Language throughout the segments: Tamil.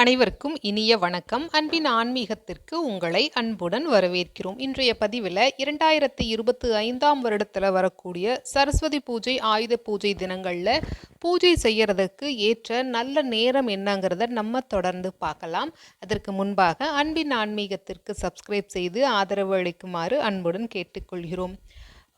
அனைவருக்கும் இனிய வணக்கம். அன்பின் ஆன்மீகத்திற்கு உங்களை அன்புடன் வரவேற்கிறோம். இன்றைய பதிவில் இரண்டாயிரத்தி இருபத்தி ஐந்தாம் வருடத்தில் வரக்கூடிய சரஸ்வதி பூஜை ஆயுத பூஜை தினங்களில் பூஜை செய்யறதுக்கு ஏற்ற நல்ல நேரம் என்னங்கிறத நம்ம தொடர்ந்து பார்க்கலாம். அதற்கு முன்பாக அன்பின் ஆன்மீகத்திற்கு சப்ஸ்கிரைப் செய்து ஆதரவு அளிக்குமாறு அன்புடன் கேட்டுக்கொள்கிறோம்.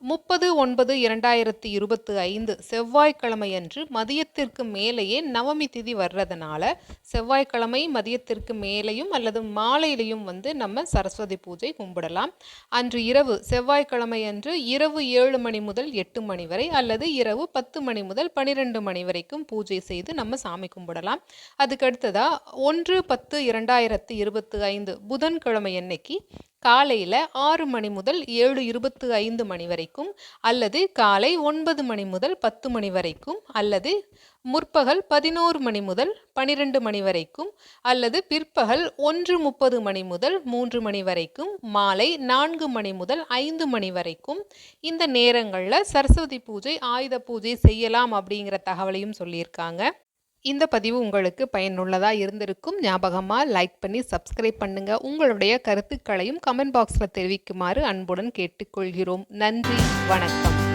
முப்பது ஒன்பது இரண்டாயிரத்தி இருபத்தி ஐந்து செவ்வாய்க்கிழமையன்று மதியத்திற்கு மேலேயே நவமி திதி வர்றதுனால செவ்வாய்க்கிழமை மதியத்திற்கு மேலேயும் அல்லது மாலையிலையும் வந்து நம்ம சரஸ்வதி பூஜை கும்பிடலாம். அன்று இரவு செவ்வாய்க்கிழமை அன்று இரவு ஏழு மணி முதல் எட்டு மணி வரை அல்லது இரவு பத்து மணி முதல் பனிரெண்டு மணி வரைக்கும் பூஜை செய்து நம்ம சாமி கும்பிடலாம். அதுக்கடுத்ததாக ஒன்று பத்து இரண்டாயிரத்தி இருபத்தி ஐந்து புதன்கிழமை அன்னைக்கு காலையில் ஆறு மணி முதல் ஏழு இருபத்து ஐந்து மணி வரைக்கும் அல்லது காலை ஒன்பது மணி முதல் பத்து மணி வரைக்கும் அல்லது முற்பகல் பதினோரு மணி முதல் பனிரெண்டு மணி வரைக்கும் அல்லது பிற்பகல் ஒன்று முப்பது மணி முதல் மூன்று மணி வரைக்கும் மாலை நான்கு மணி முதல் ஐந்து மணி வரைக்கும் இந்த நேரங்களில் சரஸ்வதி பூஜை ஆயுத பூஜை செய்யலாம் அப்படிங்கிற தகவலையும் சொல்லியிருக்காங்க. இந்த பதிவு உங்களுக்கு பயனுள்ளதாக இருந்திருக்கும். ஞாபகமாக லைக் பண்ணி சப்ஸ்கிரைப் பண்ணுங்கள் உங்களுடைய கருத்துக்களையும் கமெண்ட் பாக்ஸில் தெரிவிக்குமாறு அன்புடன் கேட்டுக்கொள்கிறோம். நன்றி வணக்கம்.